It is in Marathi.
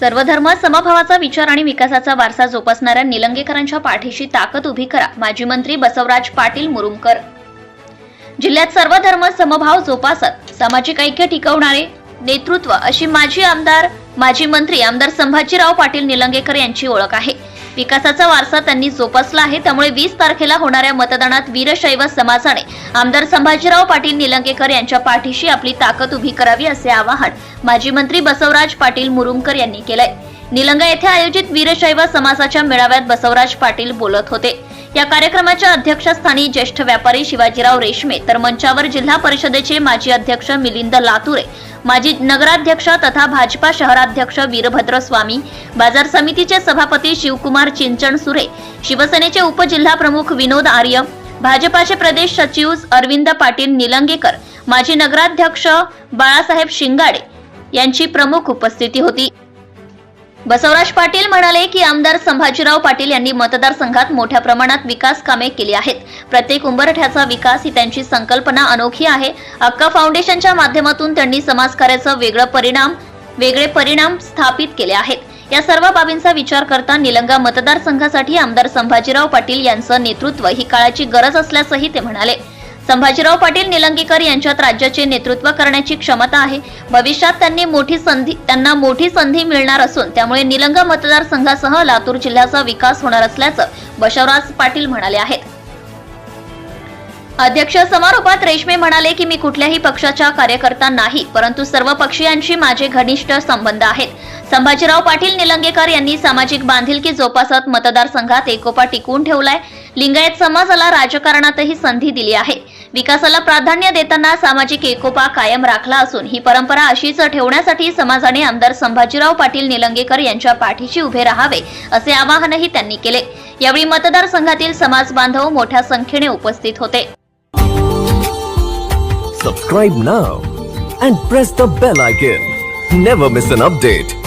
सर्वधर्म समभावाचा विचार आणि विकासाचा वारसा जोपासणाऱ्या निलंगेकरांच्या पाठीशी ताकद उभी करा माजी मंत्री बसवराज पाटील मुरुमकर. जिल्ह्यात सर्व धर्म समभाव जोपासत सामाजिक ऐक्य टिकवणारे नेतृत्व अशी माजी आमदार माजी मंत्री आमदार संभाजीराव पाटील निलंगेकर यांची ओळख आहे. विकासाचा वारसा त्यांनी जोपासला आहे. त्यामुळे वीस तारखेला होणाऱ्या मतदानात वीरशैव समाजाने आमदार संभाजीराव पाटील निलंगेकर यांच्या पाठीशी आपली ताकद उभी करावी असे आवाहन माजी मंत्री बसवराज पाटील मुरुमकर यांनी केलंय. निलंगा येथे आयोजित वीरशैव समाजाच्या मेळाव्यात बसवराज पाटील बोलत होते. या कार्यक्रमाच्या अध्यक्षस्थानी ज्येष्ठ व्यापारी शिवाजीराव रेशमे तर मंचावर जिल्हा परिषदेचे माजी अध्यक्ष मिलिंद लातुरे माजी नगराध्यक्ष तथा भाजपा शहराध्यक्ष वीरभद्र स्वामी बाजार समितीचे सभापती शिवकुमार चिंचण सुरे शिवसेनेचे उपजिल्हा प्रमुख विनोद आर्य भाजपाचे प्रदेश सचिव अरविंद पाटील निलंगेकर माजी नगराध्यक्ष बाळासाहेब शिंगाडे यांची प्रमुख उपस्थिती होती. बसवराज पाटील म्हणाले की आमदार संभाजीराव पाटील यांनी मतदारसंघात मोठ्या प्रमाणात विकास कामे केली आहेत. प्रत्येक उंबरठ्याचा विकास ही त्यांची संकल्पना अनोखी आहे. अक्का फाउंडेशनच्या माध्यमातून त्यांनी समाजकार्याचं वेगळं परिणाम वेगळे परिणाम स्थापित केले आहेत. या सर्व बाबींचा विचार करता निलंगा मतदारसंघासाठी आमदार संभाजीराव पाटील यांचं नेतृत्व ही काळाची गरज असल्याचंही ते म्हणाले. संभाजीराव पाटील निलंगेकर यांच्यात राज्याचे नेतृत्व करण्याची क्षमता आहे. भविष्यात त्यांनी मोठी संधी त्यांना मोठी संधी मिळणार असून त्यामुळे निलंग मतदारसंघासह लातूर जिल्ह्याचा विकास होणार असल्याचं बशवराज पाटील म्हणाले आहेत. अध्यक्ष समारोपात रेशमे म्हणाले की मी कुठल्याही पक्षाच्या कार्यकर्ता नाही परंतु सर्व पक्षीयांशी माझे घनिष्ठ संबंध आहेत. संभाजीराव पाटील निलंगेकर यांनी सामाजिक बांधिलकी जोपासत मतदारसंघात एकोपा टिकवून ठेवलाय. लिंगायत समाजाला राजकारणातही संधी दिली आहे. विकासाला प्राधान्य देताना सामाजिक एकोपा कायम राखला असून ही परंपरा अशीच ठेवण्यासाठी समाजाने आमदार संभाजीराव पाटील निलंगेकर यांच्या पाठीशी उभे राहावे असे आवाहनही त्यांनी केले यावेळी मतदारसंघातील समाज बांधव मोठ्या संख्येने उपस्थित होते Subscribe now and press the bell icon. Never miss an update.